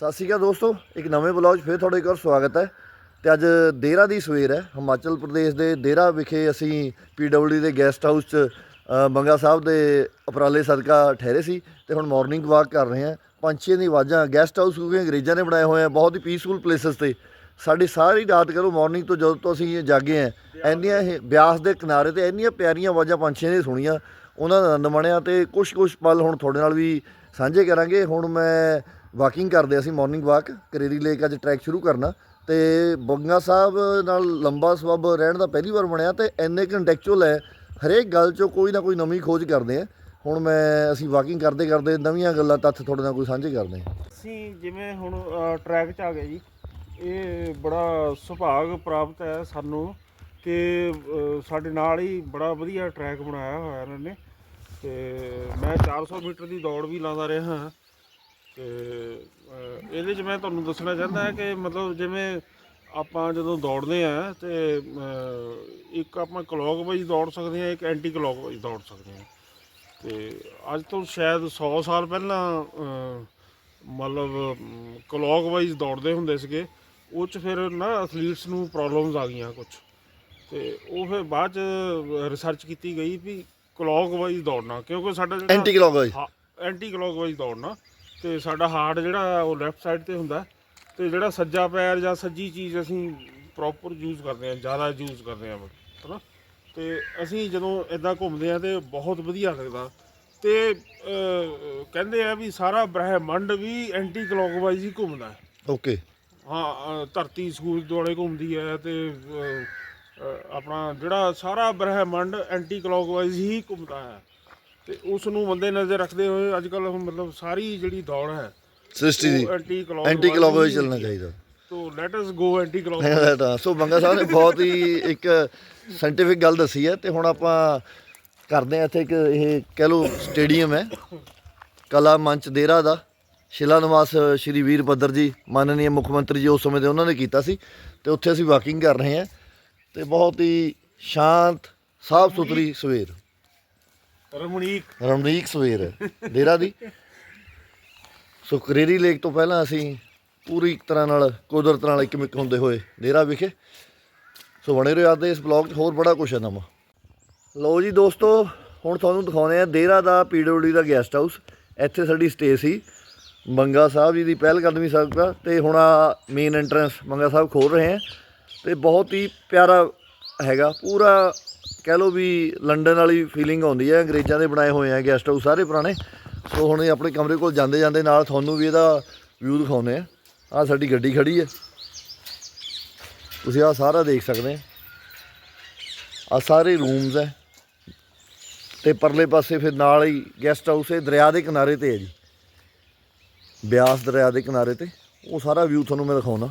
ਸਤਿ ਸ਼੍ਰੀ ਅਕਾਲ ਦੋਸਤੋ, ਇੱਕ ਨਵੇਂ ਬਲੌਗ 'ਚ ਫਿਰ ਤੁਹਾਡਾ ਇੱਕ ਵਾਰ ਸਵਾਗਤ ਹੈ। ਤੇ ਅੱਜ ਦੇਰਾ ਦੀ ਸਵੇਰ ਹੈ, ਹਿਮਾਚਲ ਪ੍ਰਦੇਸ਼ ਦੇ ਦੇਰਾ ਵਿਖੇ ਅਸੀਂ ਪੀਡਬਲਯੂ ਦੇ ਗੈਸਟ ਹਾਊਸ 'ਚ ਬੰਗਾ ਸਾਹਿਬ ਦੇ ਉਪਰਾਲੇ ਸਦਕਾ ਠਹਿਰੇ ਸੀ ਤੇ ਹੁਣ ਮਾਰਨਿੰਗ ਵਾਕ ਕਰ ਰਹੇ ਹਾਂ। ਪੰਛੀਆਂ ਦੀ ਆਵਾਜ਼ਾਂ, ਗੈਸਟ ਹਾਊਸ ਕਿਉਂਕਿ ਅੰਗਰੇਜ਼ਾਂ ਨੇ ਬਣਾਏ ਹੋਏ ਆ, ਬਹੁਤ ਹੀ ਪੀਸਫੁਲ ਪਲੇਸਸ ਤੇ। ਸਾਡੀ ਸਾਰੀ ਰਾਤ ਕਰੋ, ਮਾਰਨਿੰਗ ਤੋਂ ਜਦੋਂ ਤੋਂ ਅਸੀਂ ਜਾਗੇ ਆ ਇੰਨੀਆਂ ਇਹ ਬਿਆਸ ਦੇ ਕਿਨਾਰੇ ਤੇ ਇੰਨੀਆਂ ਪਿਆਰੀਆਂ ਆਵਾਜ਼ਾਂ ਪੰਛੀਆਂ ਦੀਆਂ ਸੁਣੀਆਂ, ਉਹਨਾਂ ਦਾ ਆਨੰਦ ਮਾਣਿਆ ਤੇ ਕੁਝ ਕੁਝ ਪਲ ਹੁਣ ਤੁਹਾਡੇ ਨਾਲ ਵੀ ਸਾਂਝੇ ਕਰਾਂਗੇ। ਹੁਣ ਮੈਂ ਵਾਕਿੰਗ ਕਰਦੇ ਅਸੀਂ ਮਾਰਨਿੰਗ ਵਾਕ ਕਰੇਰੀ ਲੇਕ ਅੱਜ ਟਰੈਕ ਸ਼ੁਰੂ ਕਰਨਾ ਤੇ ਬੰਗਾ ਸਾਹਿਬ ਨਾਲ ਲੰਬਾ ਸਬਬ ਰਹਿਣ ਦਾ ਪਹਿਲੀ ਵਾਰ ਬਣਿਆ ਤੇ ਇੰਨੇ ਕੰਟੈਕਚੁਅਲ ਹੈ, ਹਰੇਕ ਗੱਲ 'ਚੋਂ ਕੋਈ ਨਾ ਕੋਈ ਨਵੀਂ ਖੋਜ ਕਰਦੇ ਆ। ਹੁਣ ਮੈਂ, ਅਸੀਂ ਵਾਕਿੰਗ ਕਰਦੇ ਕਰਦੇ ਨਵੀਆਂ ਗੱਲਾਂ ਤੱਥ ਤੁਹਾਡੇ ਨਾਲ ਕੋਈ ਸਾਂਝੇ ਕਰਦੇ ਹਾਂ। ਅਸੀਂ ਜਿਵੇਂ ਹੁਣ ਟਰੈਕ 'ਚ ਆ ਗਏ ਜੀ, ਇਹ ਬੜਾ ਸੁਭਾਗ ਪ੍ਰਾਪਤ ਹੈ ਸਾਨੂੰ ਕਿ ਸਾਡੇ ਨਾਲ ਹੀ ਬੜਾ ਵਧੀਆ ਟਰੈਕ ਬਣਾਇਆ ਹੋਇਆ ਇਹਨਾਂ ਨੇ ਤੇ ਮੈਂ 400 ਮੀਟਰ ਦੀ ਦੌੜ ਵੀ ਲਾਉਂਦਾ ਰਿਹਾ ਹਾਂ। ਤੇ ਇਹਦੇ 'ਚ ਮੈਂ ਤੁਹਾਨੂੰ ਦੱਸਣਾ ਚਾਹੁੰਦਾ ਹਾਂ ਕਿ ਮਤਲਬ ਜਿਵੇਂ ਆਪਾਂ ਜਦੋਂ ਦੌੜਦੇ ਆ ਤੇ ਇੱਕ ਆਪਾਂ ਕਲੌਕਵਾਈਜ਼ ਦੌੜ ਸਕਦੇ ਹਾਂ ਇੱਕ ਐਂਟੀ ਕਲੌਕਵਾਈਜ਼ ਦੌੜ ਸਕਦੇ ਹਾਂ। ਤੇ ਅੱਜ ਤੋਂ ਸ਼ਾਇਦ 100 ਸਾਲ ਪਹਿਲਾਂ ਅ, ਮਤਲਬ ਕਲੌਕਵਾਈਜ਼ ਦੌੜਦੇ ਹੁੰਦੇ ਸੀਗੇ ਉਹ ਚ ਫਿਰ ਨਾ ਐਥਲੀਟਸ ਨੂੰ ਪ੍ਰੋਬਲਮਸ ਆ ਗਈਆਂ ਕੁਝ ਤੇ ਉਹ ਫਿਰ ਬਾਅਦ ਚ ਰਿਸਰਚ ਕੀਤੀ ਗਈ ਵੀ ਕਲੌਕਵਾਈਜ਼ ਦੌੜਨਾ ਕਿਉਂਕਿ ਸਾਡਾ ਜਿਹੜਾ ਐਂਟੀ ਕਲੌਕਵਾਈਜ਼ ਐਂਟੀ ਕਲੌਕਵਾਈਜ਼ ਦੌੜਨਾ। ਤੇ ਸਾਡਾ ਹਾਰਟ ਜਿਹੜਾ ਉਹ ਲੈਫਟ ਸਾਈਡ ਤੇ ਹੁੰਦਾ ਤੇ ਜਿਹੜਾ ਸੱਜਾ ਪੈਰ ਜਾਂ ਸੱਜੀ ਚੀਜ਼ ਅਸੀਂ ਪ੍ਰੋਪਰ ਯੂਜ਼ ਕਰਦੇ ਹਾਂ ਜ਼ਿਆਦਾ ਯੂਜ਼ ਕਰਦੇ ਹਾਂ ਹਨਾ? ਤੇ ਅਸੀਂ ਜਦੋਂ ਇਦਾਂ ਘੁੰਮਦੇ ਆ ਤੇ ਬਹੁਤ ਵਧੀਆ ਲੱਗਦਾ। ਤੇ ਕਹਿੰਦੇ ਆ ਵੀ ਸਾਰਾ ਬ੍ਰਹਿਮੰਡ ਵੀ ਐਂਟੀ ਕਲੌਕਵਾਈਜ਼ ਹੀ ਘੁੰਮਦਾ ਹੈ। ਓਕੇ ਹਾਂ ਧਰਤੀ ਸੂਰਜ ਦੁਆਲੇ ਘੁੰਮਦੀ ਹੈ ਤੇ ਆਪਣਾ ਜਿਹੜਾ ਸਾਰਾ ਬ੍ਰਹਿਮੰਡ ਐਂਟੀ ਕਲੌਕਵਾਈਜ਼ ਹੀ ਘੁੰਮਦਾ ਹੈ। ਤੇ ਉਸ ਨੂੰ ਬੰਦੇ ਨਜ਼ਰ ਰੱਖਦੇ ਹੋਏ ਅੱਜ ਕੱਲ ਮਤਲਬ ਸਾਰੀ ਜਿਹੜੀ ਦੌੜ ਹੈ ਸ੍ਰਿਸ਼ਟੀ ਦੀ। ਐਂਟੀ ਐਂਟੀ ਕਲੌਕਵਾਈਜ਼ ਚੱਲਣਾ ਚਾਹੀਦਾ। ਤੋ let us go anticlockwise ਤਾਂ ਸੋ ਬੰਗਾ ਸਾਹਿਬ ਨੇ ਬਹੁਤ ਹੀ ਇੱਕ ਸਾਇੰਟੀਫਿਕ ਗੱਲ ਦੱਸੀ ਹੈ ਤੇ ਹੁਣ ਆਪਾਂ ਕਰਦੇ ਆ ਇੱਥੇ ਇੱਕ ਇਹ ਕਹਿ ਲਓ ਸਟੇਡੀਅਮ ਹੈ। ਕਲਾ ਮੰਚ ਦੇਰਾ ਦਾ। ਸ਼ਿਲਾ ਨਿਵਾਸ ਸ਼੍ਰੀ ਵੀਰ ਭੱਦਰ ਜੀ ਮਾਨਨੀय ਮੁੱਖ ਮੰਤਰੀ ਜੀ ਉਸ ਸਮੇਂ ਦੇ ਉਹਨਾਂ ਨੇ ਕੀਤਾ ਸੀ ਤੇ ਉੱਥੇ ਅਸੀਂ ਵਾਕਿੰਗ ਕਰ ਰਹੇ ਹਾਂ ਤੇ ਬਹੁਤ ਹੀ ਸ਼ਾਂਤ ਸਾਫ਼ ਸੁਥਰੀ ਸਵੇਰ। ਰਮਣੀਕ ਰਮਣੀਕ ਸਵੇਰ ਹੈ ਡੇਰਾ ਦੀ। ਸੋ ਕਰੇਰੀ ਲੇਕ ਤੋਂ ਪਹਿਲਾਂ ਅਸੀਂ ਪੂਰੀ ਇੱਕ ਤਰ੍ਹਾਂ ਨਾਲ, ਕੁਦਰਤ ਨਾਲ ਇੱਕ ਮਿੱਕ ਹੁੰਦੇ ਹੋਏ ਡੇਰਾ ਵਿਖੇ। ਸੋ ਬਣੇ ਰਹੋ ਯਾਦ ਇਸ ਬਲੌਗ 'ਚ, ਹੋਰ ਬੜਾ ਕੁਛ ਹੈ ਨਵਾਂ। ਲਓ ਜੀ ਦੋਸਤੋ, ਹੁਣ ਤੁਹਾਨੂੰ ਦਿਖਾਉਂਦੇ ਆ ਡੇਰਾ ਦਾ ਪੀਡਬਲਯੂ ਦਾ ਗੈਸਟ ਹਾਊਸ ਇੱਥੇ ਸਾਡੀ ਸਟੇ ਸੀ ਮੰਗਾ ਸਾਹਿਬ ਜੀ ਦੀ ਪਹਿਲ ਕਦਮੀ ਸਦਕਾ ਤੇ ਹੁਣ ਆ ਮੇਨ ਐਂਟਰੈਂਸ ਮੰਗਾ ਸਾਹਿਬ ਖੋਲ ਰਹੇ ਆ ਤੇ ਬਹੁਤ ਹੀ ਪਿਆਰਾ ਹੈਗਾ, ਪੂਰਾ ਕਹਿ ਲਓ ਵੀ ਲੰਡਨ ਵਾਲੀ ਫੀਲਿੰਗ ਆਉਂਦੀ ਹੈ, ਅੰਗਰੇਜ਼ਾਂ ਦੇ ਬਣਾਏ ਹੋਏ ਆ ਗੈਸਟ ਹਾਊਸ ਸਾਰੇ ਪੁਰਾਣੇ। ਸੋ ਹੁਣ ਇਹ ਆਪਣੇ ਕਮਰੇ ਕੋਲ ਜਾਂਦੇ ਜਾਂਦੇ ਨਾਲ ਤੁਹਾਨੂੰ ਵੀ ਇਹਦਾ ਵਿਊ ਦਿਖਾਉਂਦੇ ਆ। ਆ ਸਾਡੀ ਗੱਡੀ ਖੜੀ ਹੈ। ਤੁਸੀਂ ਆ ਸਾਰਾ ਦੇਖ ਸਕਦੇ ਆ। ਆ ਸਾਰੇ ਰੂਮਸ ਹੈ। ਤੇ ਪਰਲੇ ਪਾਸੇ ਫਿਰ ਨਾਲ ਹੀ ਗੈਸਟ ਹਾਊਸ ਹੈ, ਦਰਿਆ ਦੇ ਕਿਨਾਰੇ ਤੇ ਹੈ ਜੀ। ਬਿਆਸ ਦਰਿਆ ਦੇ ਕਿਨਾਰੇ ਤੇ। ਉਹ ਸਾਰਾ ਵਿਊ ਤੁਹਾਨੂੰ ਮੈਂ ਦਿਖਾਉਣਾ।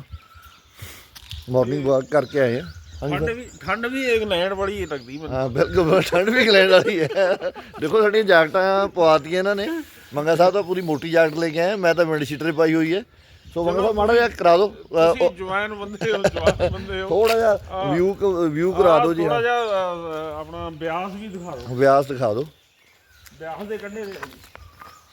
ਮਾਰਨਿੰਗ ਵਾਕ ਕਰਕੇ ਆਏ ਆ। ਠੰਡ ਵੀ ਠੰਡ ਵੀ ਇੰਗਲੈਂਡ ਵਾਲੀ ਲੱਗਦੀ ਮੈਨੂੰ। ਹਾਂ ਬਿਲਕੁਲ ਠੰਡ ਵੀ ਇੰਗਲੈਂਡ ਵਾਲੀ ਹੈ। ਦੇਖੋ ਸਾਡੀਆਂ ਜਾਕਟਾਂ ਪਵਾਤੀਆਂ ਇਹਨਾਂ ਨੇ। ਮੰਗਾ ਸਾਹਿਬ ਤਾਂ ਪੂਰੀ ਮੋਟੀ ਜਾਕਟ ਲੈ ਕੇ ਆਏ ਮੈਂ ਤਾਂ ਮਿੰਡ ਸ਼ੀਟਰ ਪਾਈ ਹੋਈ ਹੈ। ਸੋ ਮੰਗਾ ਸਾਹਿਬ ਮਾੜਾ ਜਿਹਾ ਕਰਾ ਦਿਓ। ਤੁਸੀਂ ਜਵਾਨ ਬੰਦੇ ਹੋ ਜਵਾਨ ਬੰਦੇ ਹੋ। ਥੋੜਾ ਜਿਹਾ ਵਿਊ ਵਿਊ ਕਰਾ ਦਿਓ ਜੀ ਥੋੜਾ ਜਿਹਾ ਆਪਣਾ ਬਿਆਸ ਵੀ ਦਿਖਾ ਦਿਓ। ਵਿਆਸ ਦਿਖਾ ਦਿਓ। ਬਿਆਸ ਦੇ ਕੰਢੇ ਦੇ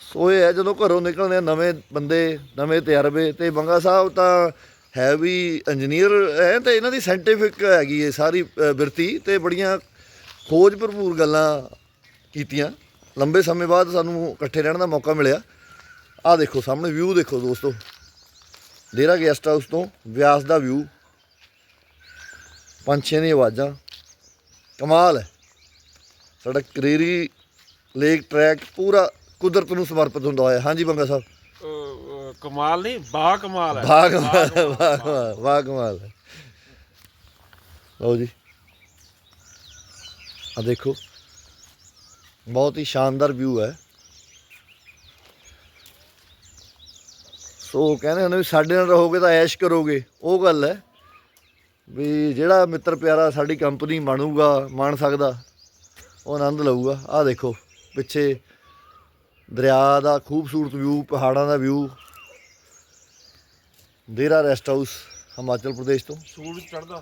ਸੋ ਇਹ ਹੈ ਜਦੋਂ ਘਰੋਂ ਨਿਕਲਦੇ ਨਵੇਂ ਬੰਦੇ ਨਵੇਂ ਤਜਰਬੇ ਤੇ ਬੰਗਾ ਸਾਹਿਬ ਤਾਂ ਹੈ ਵੀ ਇੰਜੀਨੀਅਰ ਹੈ ਤੇ ਇਹਨਾਂ ਦੀ ਸਾਇੰਟੀਫਿਕ ਹੈਗੀ ਇਹ ਸਾਰੀ ਅ, ਬਿਰਤੀ ਤੇ ਬੜੀਆਂ ਖੋਜ ਭਰਪੂਰ ਗੱਲਾਂ ਕੀਤੀਆਂ। ਲੰਬੇ ਸਮੇਂ ਬਾਅਦ ਸਾਨੂੰ ਇਕੱਠੇ ਰਹਿਣ ਦਾ ਮੌਕਾ ਮਿਲਿਆ। ਆਹ ਦੇਖੋ ਸਾਹਮਣੇ ਵਿਊ ਦੇਖੋ ਦੋਸਤੋ। ਡੇਰਾ ਗੈਸਟ ਹਾਊਸ ਤੋਂ ਵਿਆਸ ਦਾ ਵਿਊ ਪੰਛੀਆਂ ਦੀਆਂ ਆਵਾਜ਼ਾਂ। ਕਮਾਲ ਹੈ। ਸਾਡਾ ਕਰੇਰੀ ਲੇਕ ਟਰੈਕ ਪੂਰਾ ਕੁਦਰਤ ਨੂੰ ਸਮਰਪਿਤ ਹੁੰਦਾ ਹੋਇਆ। ਹਾਂਜੀ ਬੰਗਾ ਸਾਹਿਬ। ਕਮਾਲ ਨਹੀਂ ਬਾ ਕਮਾਲ ਹੈ। ਵਾਹ ਕਮਾਲ ਵਾਹ ਕਮਾਲ ਵਾਹ ਕਮਾਲ ਹੈ। ਲਓ ਜੀ। ਆ ਦੇਖੋ। ਬਹੁਤ ਹੀ ਸ਼ਾਨਦਾਰ ਵਿਊ ਹੈ। ਸੋ ਕਹਿੰਦੇ ਹੁੰਦੇ ਵੀ ਸਾਡੇ ਨਾਲ ਰਹੋਗੇ ਤਾਂ ਐਸ਼ ਕਰੋਗੇ। ਉਹ ਗੱਲ ਹੈ ਵੀ ਜਿਹੜਾ ਮਿੱਤਰ ਪਿਆਰਾ ਸਾਡੀ ਕੰਪਨੀ ਬਣੂਗਾ ਮੰਨ ਸਕਦਾ ਉਹ ਆਨੰਦ ਲਊਗਾ। ਆਹ ਦੇਖੋ ਪਿੱਛੇ ਦਰਿਆ ਦਾ ਖੂਬਸੂਰਤ ਵਿਊ ਪਹਾੜਾਂ ਦਾ view. Dehra rest house Himachal Pradesh ਤੋਂ। ਸੂਰਜ ਚੜਦਾ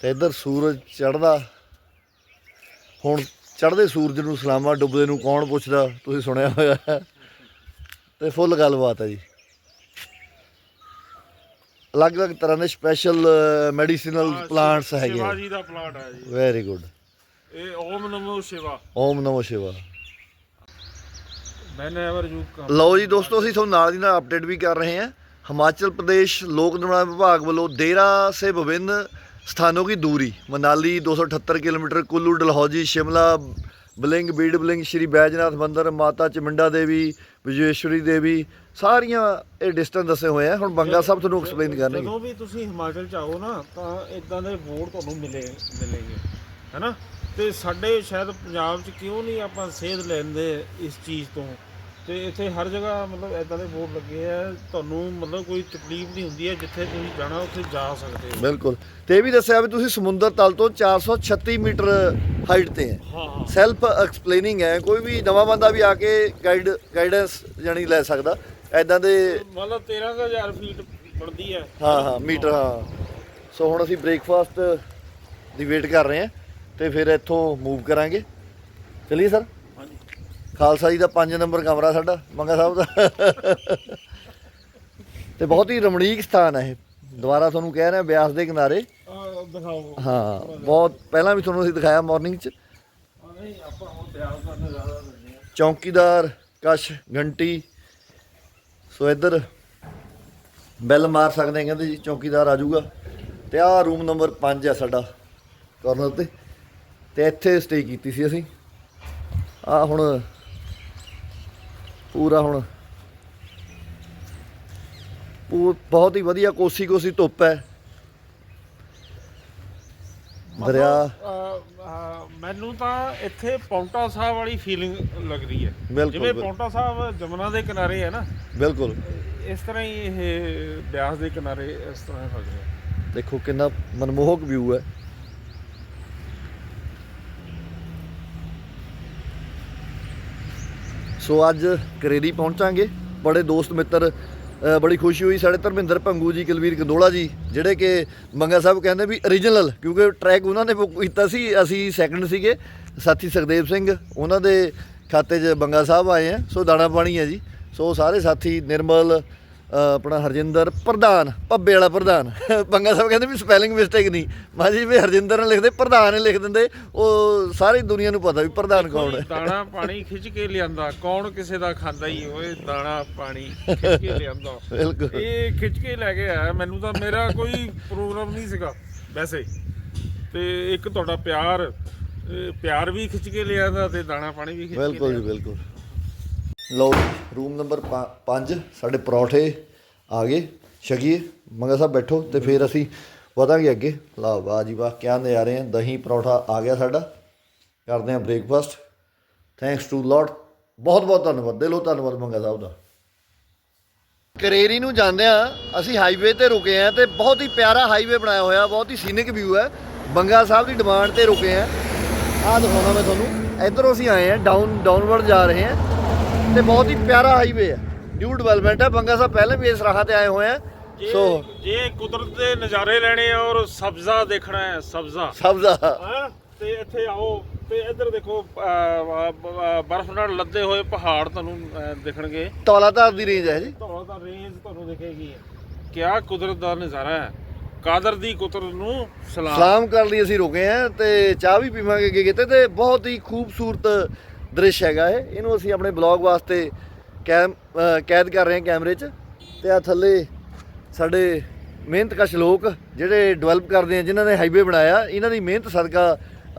ਤੇ ਇੱਧਰ ਸੂਰਜ ਚੜ੍ਹਦਾ। ਹੁਣ ਚੜ੍ਹਦੇ ਸੂਰਜ ਨੂੰ ਸਲਾਮਾ ਡੁੱਬਦੇ ਨੂੰ ਕੌਣ ਪੁੱਛਦਾ? ਤੁਸੀਂ ਸੁਣਿਆ ਹੋਇਆ ਤੇ ਫੁੱਲ ਗੱਲਬਾਤ ਹੈ ਜੀ। ਅਲੱਗ-ਅਲੱਗ ਤਰ੍ਹਾਂ ਦੇ ਸਪੈਸ਼ਲ ਮੈਡੀਸਿਨਲ ਪਲਾਂਟਸ ਹੈਗੇ ਸ਼ਿਵਾ ਜੀ ਦਾ ਪਲਾਂਟ ਹੈ ਜੀ। ਵੈਰੀ ਗੁੱਡ ਇਹ ਓਮ ਨਮੋ ਸ਼ਿਵਾ। ਓਮ ਨਮੋ Shiva. Whenever you come ਲਓ ਜੀ ਦੋਸਤੋ ਅਸੀਂ ਤੁਹਾਨੂੰ ਨਾਲ ਦੀ ਨਾਲ ਅਪਡੇਟ ਵੀ ਕਰ ਰਹੇ ਹਾਂ। ਹਿਮਾਚਲ ਪ੍ਰਦੇਸ਼ ਲੋਕ ਨਿਰਮਾਣ ਵਿਭਾਗ ਵੱਲੋਂ ਦੇਰਾ ਸੇ ਵਿਭਿੰਨ ਸਥਾਨੋਂ ਦੀ ਦੂਰੀ ਮਨਾਲੀ 278 ਕਿਲੋਮੀਟਰ ਕੁੱਲੂ ਡਲਹੌਜੀ ਸ਼ਿਮਲਾ ਬਲਿੰਗ ਬੀੜ ਬਲਿੰਗ ਸ਼੍ਰੀ ਬੈਜਨਾਥ ਮੰਦਰ ਮਾਤਾ ਚਮਿੰਡਾ ਦੇਵੀ ਵਿਜੇਸ਼ਵਰੀ ਦੇਵੀ ਸਾਰੀਆਂ ਇਹ ਡਿਸਟੈਂਸ ਦੱਸੇ ਹੋਏ ਆ। ਹੁਣ ਬੰਗਾ ਸਾਹਿਬ ਤੁਹਾਨੂੰ ਐਕਸਪਲੇਨ ਕਰਨਗੇ ਜਦੋਂ ਵੀ ਤੁਸੀਂ ਹਿਮਾਚਲ ਚ ਆਓ ਨਾ ਤਾਂ ਇਦਾਂ ਦੇ ਬੋਰਡ ਤੁਹਾਨੂੰ ਮਿਲੇ ਮਿਲੇਗੇ। ਹੈਨਾ? ਤੇ ਸਾਡੇ ਸ਼ਾਇਦ ਪੰਜਾਬ ਚ ਕਿਉਂ ਨਹੀਂ ਆਪਾਂ ਸੇਧ ਲੈਂਦੇ ਇਸ ਚੀਜ਼ ਤੋਂ? ਤੇ ਇੱਥੇ ਹਰ ਜਗ੍ਹਾ ਮਤਲਬ ਇਦਾਂ ਦੇ ਬੋਰਡ ਲੱਗੇ ਆ ਤੁਹਾਨੂੰ ਮਤਲਬ ਕੋਈ ਤਕਲੀਫ ਨਹੀਂ ਹੁੰਦੀ ਹੈ ਜਿੱਥੇ ਤੁਸੀਂ ਜਾਣਾ ਉੱਥੇ ਜਾ ਸਕਦੇ ਹੋ। ਬਿਲਕੁਲ। ਤੇ ਇਹ ਵੀ ਦੱਸਿਆ ਵੀ ਤੁਸੀਂ ਸਮੁੰਦਰ ਤਲ ਤੋਂ 436 ਮੀਟਰ ਹਾਈਟ ਤੇ ਹੈ। ਹਾਂ ਹਾਂ। ਸੈਲਫ ਐਕਸਪਲੇਨਿੰਗ ਹੈ ਕੋਈ ਵੀ ਨਵਾਂ ਬੰਦਾ ਵੀ ਆ ਕੇ ਗਾਈਡ ਗਾਈਡੈਂਸ ਜਾਨੀ ਲੈ ਸਕਦਾ। ਐਦਾਂ ਦੇ ਮਤਲਬ 13000 ਫੀਟ ਬਣਦੀ ਹੈ। ਹਾਂ ਹਾਂ ਮੀਟਰ ਹਾਂ। ਸੋ ਹੁਣ ਅਸੀਂ ਬ੍ਰੇਕਫਾਸਟ ਦੀ ਵੇਟ ਕਰ ਰਹੇ ਹਾਂ। ਤੇ ਫਿਰ ਇੱਥੋਂ ਮੂਵ ਕਰਾਂਗੇ। ਚਲਿਏ ਸਰ? ਹਾਂਜੀ ਖਾਲਸਾ ਜੀ ਦਾ 5 ਨੰਬਰ ਕਮਰਾ ਸਾਡਾ ਮੰਗਾ ਸਾਹਿਬ ਦਾ। ਤੇ ਬਹੁਤ ਹੀ ਰਮਣੀਕ ਸਥਾਨ ਹੈ ਇਹ। ਦੁਬਾਰਾ ਤੁਹਾਨੂੰ ਕਹਿ ਰਿਹਾ ਬਿਆਸ ਦੇ ਕਿਨਾਰੇ। ਆਹ ਦਿਖਾਓ। ਹਾਂ ਬਹੁਤ ਪਹਿਲਾਂ ਵੀ ਤੁਹਾਨੂੰ ਅਸੀਂ ਦਿਖਾਇਆ ਮਾਰਨਿੰਗ 'ਚ। ਆ ਨਹੀਂ ਆਪਾਂ ਹੁਣ ਬਿਆਸ ਦਾ ਨਜ਼ਾਰਾ ਲੈਂਦੇ ਹਾਂ। ਚੌਂਕੀਦਾਰ ਕਸ਼ ਘੰਟੀ। ਸੋ ਇੱਧਰ ਬੈਲ ਮਾਰ ਸਕਦੇ ਆ ਕਹਿੰਦੇ ਜੀ ਚੌਂਕੀਦਾਰ ਆ ਜਾਊਗਾ। ਤੇ ਆਹ ਰੂਮ ਨੰਬਰ 5 ਆ ਸਾਡਾ। ਕਾਰਨਰ ਤੇ। ਤੇ ਇੱਥੇ ਸਟੇ ਕੀਤੀ ਸੀ ਅਸੀਂ। ਆ ਹੁਣ ਪੂਰਾ ਹੁਣ ਪੂ- ਬਹੁਤ ਹੀ ਵਧੀਆ ਕੋਸੀ ਕੋਸੀ ਧੁੱਪ ਹੈ। ਦਰਿਆ। ਮੈਨੂੰ ਤਾਂ ਇੱਥੇ ਪੌਂਟਾ ਸਾਹਿਬ ਵਾਲੀ ਫੀਲਿੰਗ ਲੱਗ ਰਹੀ ਹੈ ਜਿਵੇਂ। ਪੌਂਟਾ ਸਾਹਿਬ ਜਮਨਾ ਦੇ ਕਿਨਾਰੇ ਹੈ ਨਾ। ਬਿਲਕੁਲ। ਇਸ ਤਰ੍ਹਾਂ ਹੀ ਇਹ ਬਿਆਸ ਦੇ ਕਿਨਾਰੇ ਇਸ ਤਰ੍ਹਾਂ ਲੱਗ ਰਿਹਾ ਦੇਖੋ ਕਿੰਨਾ ਮਨਮੋਹਕ ਵਿਊ ਹੈ। ਸੋ ਅੱਜ ਕਰੇਰੀ ਪਹੁੰਚਾਂਗੇ। ਬੜੇ ਦੋਸਤ ਮਿੱਤਰ ਬੜੀ ਖੁਸ਼ੀ ਹੋਈ ਸਾਡੇ ਧਰਮਿੰਦਰ ਭੰਗੂ ਜੀ, ਕੁਲਵੀਰ ਗੰਦੋਲਾ ਜੀ, ਜਿਹੜੇ ਕਿ ਮੰਗਾ ਸਾਹਿਬ ਕਹਿੰਦੇ ਵੀ origignal ਕਿਉਂਕਿ ਟਰੈਕ ਉਹਨਾਂ ਨੇ ਬੁੱਕ ਕੀਤਾ ਸੀ, ਅਸੀਂ ਸੈਕੰਡ ਸੀਗੇ। ਸਾਥੀ ਸੁਖਦੇਵ ਸਿੰਘ, ਉਹਨਾਂ ਦੇ ਖਾਤੇ 'ਚ ਬੰਗਾ ਸਾਹਿਬ ਆਏ ਆ, ਸੋ ਦਾਣਾ ਪਾਣੀ ਹੈ ਜੀ। ਸੋ ਸਾਰੇ ਸਾਥੀ ਨਿਰਮਲ ਆਪਣਾ ਹਰਜਿੰਦਰ ਪ੍ਰਧਾਨ ਪੱਬੇ ਵਾਲਾ ਪ੍ਰਧਾਨ। ਬੰਗਾ ਸਾਹਿਬ ਕਹਿੰਦੇ ਵੀ ਸਪੈਲਿੰਗ ਮਿਸਟੇਕ ਨਹੀਂ। ਮਾ ਜੀ ਵੀ ਹਰਜਿੰਦਰ ਨੇ ਲਿਖਦੇ ਪ੍ਰਧਾਨ ਨੇ ਲਿਖ ਦਿੰਦੇ। ਉਹ ਸਾਰੀ ਦੁਨੀਆ ਨੂੰ ਪਤਾ ਵੀ ਪ੍ਰਧਾਨ ਕੌਣ ਹੈ। ਦਾਣਾ ਪਾਣੀ ਖਿੱਚ ਕੇ ਲਿਆਂਦਾ। ਕੌਣ ਕਿਸੇ ਦਾ ਖਾਂਦਾ ਹੀ ਓਏ ਦਾਣਾ ਪਾਣੀ ਖਿੱਚ ਕੇ ਲਿਆਂਦਾ। ਬਿਲਕੁਲ। ਇਹ ਖਿੱਚ ਕੇ ਲੈ ਕੇ ਆਇਆ। ਮੈਨੂੰ ਤਾਂ ਮੇਰਾ ਕੋਈ ਪ੍ਰੋਗਰਾਮ ਨਹੀਂ ਸੀਗਾ ਵੈਸੇ। ਤੇ ਇੱਕ ਤੁਹਾਡਾ ਪਿਆਰ ਪਿਆਰ ਵੀ ਖਿੱਚ ਕੇ ਲਿਆਂਦਾ ਤੇ ਦਾਣਾ ਪਾਣੀ ਵੀ ਖਿੱਚ ਕੇ ਬਿਲਕੁਲ ਬਿਲਕੁਲ। ਲਓ ਰੂਮ ਨੰਬਰ 5 ਸਾਡੇ ਪਰੌਠੇ ਆ ਗਏ, ਛਕੀਏ, ਮੰਗਾ ਸਾਹਿਬ ਬੈਠੋ ਤੇ ਫਿਰ ਅਸੀਂ ਵਧਾਂਗੇ ਅੱਗੇ। ਲਾ ਵਾਹ ਜੀ ਵਾਹ, ਕਿਆ ਨਜ਼ਾਰੇ ਆ, ਦਹੀਂ ਪਰੌਠਾ ਆ ਗਿਆ ਸਾਡਾ। ਕਰਦੇ ਹਾਂ ਬ੍ਰੇਕਫਾਸਟ ਥੈਂਕਸ ਟੂ ਲਾਰਡ ਬਹੁਤ ਬਹੁਤ ਧੰਨਵਾਦ, ਦਿਲੋਂ ਧੰਨਵਾਦ ਮੰਗਾ ਸਾਹਿਬ ਦਾ। ਕਰੇਰੀ ਨੂੰ ਜਾਂਦੇ ਆ ਅਸੀਂ ਹਾਈਵੇ ਤੇ ਰੁਕੇ ਆ ਤੇ ਬਹੁਤ ਹੀ ਪਿਆਰਾ ਹਾਈਵੇ ਬਣਾਇਆ ਹੋਇਆ, ਬਹੁਤ ਹੀ ਸੀਨਿਕ ਵਿਊ ਹੈ। ਬੰਗਾ ਸਾਹਿਬ ਦੀ ਡਿਮਾਂਡ ਤੇ ਰੁਕੇ ਆ ਆਹ ਦਿਖਾਉਣਾ ਮੈਂ ਤੁਹਾਨੂੰ, ਇਧਰੋਂ ਅਸੀਂ ਆਏ ਆ ਡਾਊਨ ਡਾਊਨਵਰਡ ਜਾ ਰਹੇ ਆ ਤੇ ਬਹੁਤ ਹੀ ਪਿਆਰਾ ਹਾਈਵੇ ਹੈ। ਨਿਊ ਡਿਵੈਲਪਮੈਂਟ ਹੈ। ਬੰਗਾ ਸਾਹਿਬ ਪਹਿਲੇ ਵੀ ਇਸ ਰਾਹ ਤੇ ਆਏ ਹੋਏ ਆ ਸੋ ਜੇ ਕੁਦਰਤ ਦੇ ਨਜ਼ਾਰੇ ਲੈਣੇ ਆ ਔਰ ਸਬਜ਼ਾ ਦੇਖਣਾ ਹੈ ਸਬਜ਼ਾ। ਦਾ ਹਾਂ? ਤੇ ਇੱਥੇ ਆਓ। ਤੇ ਇੱਧਰ ਦੇਖੋ ਅਹ, ਬਰਫ਼ ਨਾਲ ਲੱਦੇ ਹੋਏ ਪਹਾੜ ਤੁਹਾਨੂੰ ਅਹ, ਦਿਖਣਗੇ। ਤੌਲਾਧਾਰ ਦੀ ਰੇਂਜ ਹੈ ਜੀ। ਤੁਹਾਨੂੰ ਤਾਂ ਰੇਂਜ ਤੁਹਾਨੂੰ ਦਿਖੇਗੀ। ਕਿਆ ਕੁਦਰਤ ਦਾ ਨਜ਼ਾਰਾ ਹੈ। ਕਾਦਰ ਦੀ ਕੁਦਰਤ ਨੂੰ ਸਲਾਮ। ਸਲਾਮ ਕਰਨ ਲਈ ਅਸੀਂ ਰੁਕੇ ਆ ਤੇ ਚਾਹ ਵੀ ਪੀਵਾਂਗੇ ਅੱਗੇ ਕਿਤੇ ਤੇ ਬਹੁਤ ਹੀ ਖੂਬਸੂਰਤ ਦ੍ਰਿਸ਼ ਹੈਗਾ ਇਹ। ਇਹਨੂੰ ਅਸੀਂ ਆਪਣੇ ਬਲੌਗ ਵਾਸਤੇ ਕੈਮ ਕੈਦ ਕਰ ਰਹੇ ਹਾਂ ਕੈਮਰੇ 'ਚ। ਤੇ ਆ ਥੱਲੇ ਸਾਡੇ ਮਿਹਨਤਕਸ਼ ਲੋਕ ਜਿਹੜੇ ਡਿਵੈਲਪ ਕਰਦੇ ਆ ਜਿਨ੍ਹਾਂ ਨੇ ਹਾਈਵੇ ਬਣਾਇਆ ਇਹਨਾਂ ਦੀ ਮਿਹਨਤ ਸਦਕਾ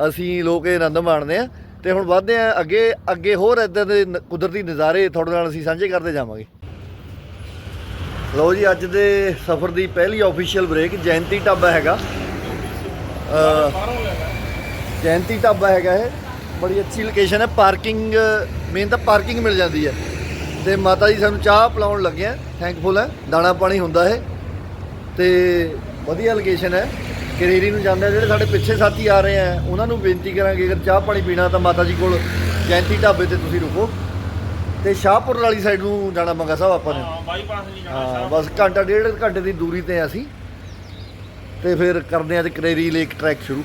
ਅਸੀਂ ਲੋਕ ਇਹ ਆਨੰਦ ਮਾਣਦੇ ਆ। ਤੇ ਹੁਣ ਵਧਦੇ ਆ ਅੱਗੇ ਅੱਗੇ ਹੋਰ ਇਦਾਂ ਦੇ ਕੁਦਰਤੀ ਨਜ਼ਾਰੇ ਤੁਹਾਡੇ ਨਾਲ ਅਸੀਂ ਸਾਂਝੇ ਕਰਦੇ ਜਾਵਾਂਗੇ। ਲਓ ਜੀ ਅੱਜ ਦੇ ਸਫ਼ਰ ਦੀ ਪਹਿਲੀ ਆਫੀਸ਼ੀਅਲ ਬ੍ਰੇਕ ਜੈਂਤੀ ਢਾਬਾ ਹੈਗਾ। ਅ, ਢਾਬਾ ਹੈਗਾ ਇਹ। ਬੜੀ ਅੱਛੀ ਲੋਕੇਸ਼ਨ ਹੈ ਪਾਰਕਿੰਗ ਮੇਨ ਤਾਂ ਪਾਰਕਿੰਗ ਮਿਲ ਜਾਂਦੀ ਹੈ। ਤੇ ਮਾਤਾ ਜੀ ਸਾਨੂੰ ਚਾਹ ਪਿਲਾਉਣ ਲੱਗੇ ਆ ਥੈਂਕਫੁਲ ਹੈ ਦਾਣਾ ਪਾਣੀ ਹੁੰਦਾ ਹੈ ਤੇ ਵਧੀਆ ਲੋਕੇਸ਼ਨ ਹੈ ਕਰੇਰੀ ਨੂੰ ਜਾਂਦੇ ਜਿਹੜੇ ਸਾਡੇ ਪਿੱਛੇ ਸਾਥੀ ਆ ਰਹੇ ਆ ਉਹਨਾਂ ਨੂੰ ਬੇਨਤੀ ਕਰਾਂਗੇ ਅਗਰ ਚਾਹ ਪਾਣੀ ਪੀਣਾ ਤਾਂ ਮਾਤਾ ਜੀ ਕੋਲ ਜੈਂਤੀ ਢਾਬੇ ਤੇ ਤੁਸੀਂ ਰੁਕੋ। ਤੇ ਸ਼ਾਹਪੁਰ ਵਾਲੀ ਸਾਈਡ ਨੂੰ ਜਾਣਾ ਮੰਗਾ ਸਾਹਿਬ ਆਪਾਂ ਨੇ। ਹਾਂ ਬਾਈਪਾਸ ਨਹੀਂ ਜਾਣਾ ਹਾਂ ਸ਼ਾਮ ਬਸ ਘੰਟਾ ਡੇਢ ਘੰਟੇ ਦੀ ਦੂਰੀ ਤੇ ਆ ਅਸੀਂ। ਤੇ ਫਿਰ ਕਰਦੇ ਆ ਤੇ ਕਰੇਰੀ ਲੇਕ ਟਰੈਕ ਸ਼ੁਰੂ।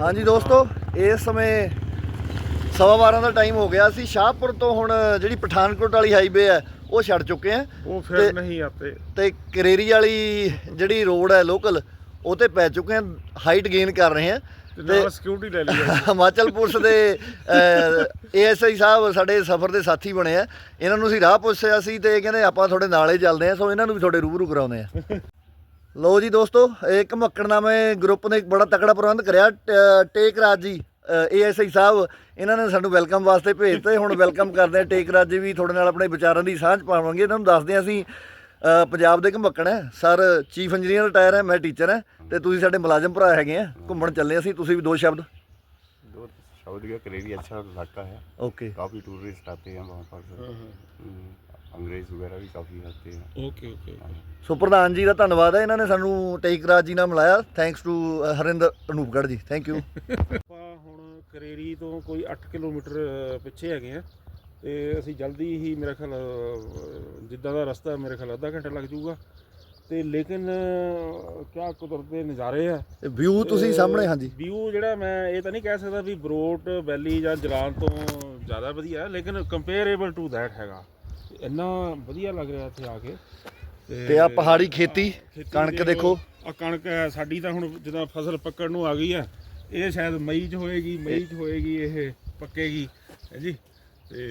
ਹਾਂਜੀ ਦੋਸਤੋ ਇਸ ਸਮੇਂ ਸਵਾ ਬਾਰਾਂ ਦਾ ਟਾਈਮ ਹੋ ਗਿਆ ਸੀ। ਸ਼ਾਹਪੁਰ ਤੋਂ ਹੁਣ ਜਿਹੜੀ ਪਠਾਨਕੋਟ ਵਾਲੀ ਹਾਈਵੇ ਹੈ ਉਹ ਛੱਡ ਚੁੱਕੇ ਆ ਉਹ ਫਿਰ ਨਹੀਂ ਆਤੇ। ਤੇ ਕਰੇਰੀ ਵਾਲੀ ਜਿਹੜੀ ਰੋਡ ਹੈ ਲੋਕਲ ਉਹ ਤੇ ਪੈ ਚੁੱਕੇ ਆ ਹਾਈਟ ਗੇਨ ਕਰ ਰਹੇ ਆ ਤੇ ਸਿਕਿਉਰਿਟੀ ਲੈ ਲਈ। ਹਿਮਾਚਲ ਪੁਲਿਸ ਦੇ ਏਐਸਆਈ ਸਾਹਿਬ ਸਾਡੇ ਸਫ਼ਰ ਦੇ ਸਾਥੀ ਬਣੇ ਆ। ਇਹਨਾਂ ਨੂੰ ਅਸੀਂ ਰਾਹ ਪੁੱਛਿਆ ਸੀ ਤੇ ਇਹ ਕਹਿੰਦੇ ਆਪਾਂ ਤੁਹਾਡੇ ਨਾਲ ਚੱਲਦੇ ਆ ਸੋ ਇਹਨਾਂ ਨੂੰ ਵੀ ਤੁਹਾਡੇ ਰੂਬਰੂ ਕਰਾਉਂਦੇ ਆ ਲਓ ਜੀ ਦੋਸਤੋ ਇਹ ਘਮੱਕੜ ਨਾਮੇ ਗਰੁੱਪ ਨੇ ਇੱਕ ਬੜਾ ਤਕੜਾ ਪ੍ਰਬੰਧ ਕਰਿਆ ਟ- ਟੇਕ ਰਾਜ ਜੀ ਏਐਸਆਈ ਸਾਹਿਬ ਇਹਨਾਂ ਨੇ ਸਾਨੂੰ ਵੈਲਕਮ ਵਾਸਤੇ ਭੇਜਤੇ ਹੁਣ ਵੈਲਕਮ ਕਰਦੇ ਆ ਟੇਕ ਰਾਜ ਜੀ ਵੀ ਤੁਹਾਡੇ ਨਾਲ ਆਪਣੇ ਵਿਚਾਰਾਂ ਦੀ ਸਾਂਝ ਪਾਵਾਂਗੇ ਇਹਨਾਂ ਨੂੰ ਦੱਸਦੇ ਆ ਅਸੀਂ ਅ, ਪੰਜਾਬ ਦੇ ਘਮੱਕੜ ਹੈ ਸਰ ਚੀਫ ਇੰਜੀਨੀਅਰ ਰਿਟਾਇਰ ਹੈ ਮੈਂ ਟੀਚਰ ਹਾਂ ਤੇ ਤੁਸੀਂ ਸਾਡੇ ਮੁਲਾਜ਼ਮ ਭਰਾ ਹੈਗੇ ਆ ਘੁੰਮਣ ਚੱਲੇ ਅਸੀਂ ਤੁਸੀਂ ਵੀ ਦੋ ਸ਼ਬਦ दो शब्द का करेरी अच्छा इलाका है ਓਕੇ काफ़ी टूरिस्ट आते हैं वहाँ पर ਅੰਗਰੇਜ਼ ਵਗੈਰਾ ਵੀ ਕਾਫੀ ਆਤੇ ਹੈ ਓਕੇ ਓਕੇ ਸੋ ਪ੍ਰਧਾਨ ਜੀ ਦਾ ਧੰਨਵਾਦ ਹੈ ਇਹਨਾਂ ਨੇ ਸਾਨੂੰ ਟੇਕਰਾਜ ਜੀ ਨਾਲ ਮਿਲਾਇਆ। ਥੈਂਕਸ ਟੂ ਹਰਿੰਦਰ ਅਨੂਪਗੜ ਜੀ। ਥੈਂਕ ਯੂ ਆਪਾਂ ਹੁਣ ਕਰੇਰੀ ਤੋਂ ਕੋਈ 8 ਕਿਲੋਮੀਟਰ ਪਿੱਛੇ ਹੈਗੇ ਆ। ਤੇ ਅਸੀਂ ਜਲਦੀ ਹੀ ਮੇਰਾ ਖਿਆਲ ਜਿੱਦਾਂ ਦਾ ਰਸਤਾ ਮੇਰੇ ਖਿਆਲ ਅੱਧਾ ਘੰਟਾ ਲੱਗ ਜਾਊਗਾ। ਤੇ ਲੇਕਿਨ ਕਿਆ ਕੁਦਰਤ ਦੇ ਨਜ਼ਾਰੇ ਆ। ਵਿਊ ਤੁਸੀਂ ਸਾਹਮਣੇ ਹਾਂਜੀ। ਵਿਊ ਜਿਹੜਾ ਮੈਂ ਇਹ ਤਾਂ ਨਹੀਂ ਕਹਿ ਸਕਦਾ ਵੀ ਬਰੋਟ ਵੈਲੀ ਜਾਂ ਜਲਾਲ ਤੋਂ ਜ਼ਿਆਦਾ ਵਧੀਆ ਲੇਕਿਨ ਕੰਪੇਅਰੇਬਲ ਟੂ ਦੈਟ ਹੈਗਾ। ਇੰਨਾ ਵਧੀਆ ਲੱਗ ਰਿਹਾ ਇੱਥੇ ਆ ਕੇ। ਤੇ ਆ ਪਹਾੜੀ ਖੇਤੀ ਕਣਕ ਦੇਖ ਦੇਖੋ। ਆ ਕਣਕ ਹੈ ਸਾਡੀ ਤਾਂ ਹੁਣ ਜਦੋਂ ਫਸਲ ਪੱਕਣ ਨੂੰ ਆ ਗਈ ਆ ਇਹ ਸ਼ਾਇਦ ਮਈ 'ਚ ਹੋਏਗੀ ਮਈ 'ਚ ਹੋਏਗੀ ਇਹ ਪੱਕੇਗੀ ਹੈ ਜੀ? ਤੇ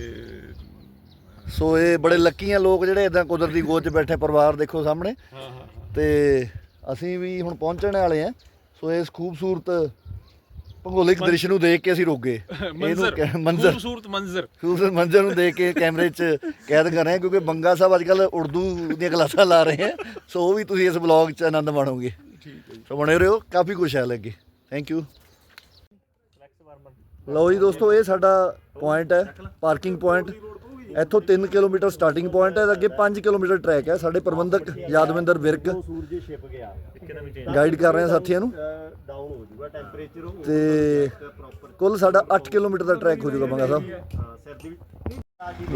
ਸੋ ਇਹ ਬੜੇ ਲੱਕੀ ਆ ਲੋਕ ਜਿਹੜੇ ਇਦਾਂ ਕੁਦਰਤੀ ਗੋਦ 'ਚ ਬੈਠੇ ਪਰਿਵਾਰ ਦੇਖੋ ਸਾਹਮਣੇ। ਹਾਂ ਹਾਂ। ਤੇ ਅਸੀਂ ਵੀ ਹੁਣ ਪਹੁੰਚਣ ਵਾਲੇ ਆ। ਸੋ ਇਸ ਖੂਬਸੂਰਤ ਭੂਗੋਲਿਕ ਦ੍ਰਿਸ਼ ਨੂੰ ਦੇਖ ਕੇ ਅਸੀਂ ਰੁਕ ਗਏ। ਮੰਜ਼ਰ ਮੰਜ਼ਰ। ਖੂਬਸੂਰਤ ਮੰਜ਼ਰ। ਖੂਬਸੂਰਤ ਮੰਜ਼ਰ ਨੂੰ ਦੇਖ ਕੇ ਕੈਮਰੇ 'ਚ ਕੈਦ ਕਰ ਰਹੇ ਹਾਂ ਕਿਉਂਕਿ ਬੰਗਾ ਸਾਹਿਬ ਅੱਜ ਕੱਲ ਉਰਦੂ ਦੀਆਂ ਕਲਾਸਾਂ ਲਾ ਰਹੇ ਹੈ। ਸੋ ਉਹ ਵੀ ਤੁਸੀਂ ਇਸ ਬਲੌਗ 'ਚ ਆਨੰਦ ਮਾਣੋਗੇ। ਠੀਕ ਹੈ ਸੋ ਬਣੇ ਰਹੋ ਕਾਫੀ ਕੁਛ ਹੈ ਲੱਗੇ ਥੈਂਕ ਯੂ ਲਓ ਜੀ ਦੋਸਤੋ ਇਹ ਸਾਡਾ ਪੁਆਇੰਟ ਹੈ ਪਾਰਕਿੰਗ ਪੁਆਇੰਟ ਇੱਥੋਂ 3 ਕਿਲੋਮੀਟਰ ਸਟਾਰਟਿੰਗ ਪੁਆਇੰਟ ਹੈ ਅੱਗੇ 5 ਕਿਲੋਮੀਟਰ ਟਰੈਕ ਹੈ। ਸਾਡੇ ਪ੍ਰਬੰਧਕ ਯਾਦਵਿੰਦਰ ਵਿਰਕ ਸੂਰਜ ਛਿਪ ਗਿਆ ਗਾਈਡ ਕਰ ਰਹੇ ਆ ਸਾਥੀਆਂ ਨੂੰ। ਡਾਊਨ ਹੋ ਜਾਊਗਾ ਟੈਂਪਰੇਚਰ ਤੇ ਕੁੱਲ ਸਾਡਾ 8 ਕਿਲੋਮੀਟਰ ਦਾ ਟਰੈਕ ਹੋ ਜਾਊਗਾ ਮੰਗਾ ਸਾਹਿਬ।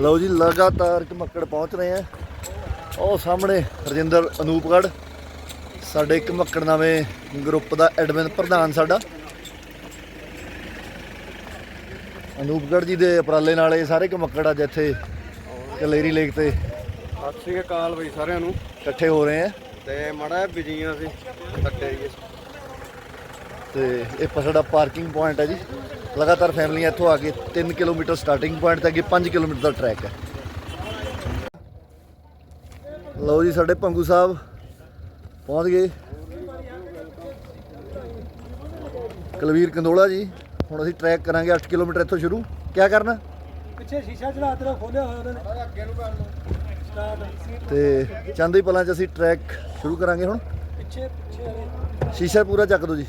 ਲਓ ਜੀ, ਲਗਾਤਾਰ ਘਮੱਕੜ ਪਹੁੰਚ ਰਹੇ ਆ। ਉਹ ਸਾਹਮਣੇ ਰਜਿੰਦਰ ਅਨੂਪਗੜ੍ਹ। ਸਾਡੇ ਘਮੱਕੜ ਨਾਵੇਂ ਗਰੁੱਪ ਦਾ ਐਡਮਿਨ ਪ੍ਰਧਾਨ ਸਾਡਾ। ਅਨੂਪਗੜ੍ਹ ਜੀ ਦੇ ਉਪਰਾਲੇ ਨਾਲ ਇਹ ਸਾਰੇ ਘਮੱਕੜ ਅੱਜ ਇੱਥੇ ਕਲੇਰੀ ਲੇਕ ਤੇ ਸਤਿ ਸ੍ਰੀ ਅਕਾਲ ਬਈ ਸਾਰਿਆਂ ਨੂੰ। ਇਕੱਠੇ ਹੋ ਰਹੇ ਆ। ਤੇ ਮੜਾ ਬਿਜੀਆਂ ਸੀ ਕੱਟੇ ਜੀ ਤੇ ਇਹ ਸਾਡਾ ਪਾਰਕਿੰਗ ਪੁਆਇੰਟ ਹੈ ਜੀ। ਲਗਾਤਾਰ ਫੈਮਲੀਆਂ ਇੱਥੋਂ ਆ ਕੇ 3 ਕਿਲੋਮੀਟਰ ਸਟਾਰਟਿੰਗ ਪੁਆਇੰਟ ਤੇ ਅੱਗੇ 5 ਕਿਲੋਮੀਟਰ ਦਾ ਟਰੈਕ ਹੈ ਲਓ ਜੀ ਸਾਡੇ ਭੰਗੂ ਸਾਹਿਬ ਪਹੁੰਚ ਗਏ। ਕੁਲਵੀਰ ਕੰਦੋਲਾ ਜੀ। ਹੁਣ ਅਸੀਂ ਟਰੈਕ ਕਰਾਂਗੇ 8 ਕਿਲੋਮੀਟਰ ਇੱਥੋਂ ਸ਼ੁਰੂ। ਕੀ ਕਰਨਾ? ਪਿੱਛੇ ਸ਼ੀਸ਼ਾ ਚੜਾ ਤੇਰਾ ਖੋਲਿਆ ਹੋਇਆ ਉਹਨਾਂ ਨੇ। ਅੱਗੇ ਨੂੰ ਕਰ ਲਓ। ਸਟਾਰਟ ਤੇ ਚੰਦ ਹੀ ਪਲਾਂ 'ਚ ਅਸੀਂ ਟਰੈਕ ਸ਼ੁਰੂ ਕਰਾਂਗੇ ਹੁਣ। ਪਿੱਛੇ ਪਿੱਛੇ ਵਾਲੇ। ਸ਼ੀਸ਼ਾ ਪੂਰਾ ਚੱਕ ਦਿਓ ਜੀ।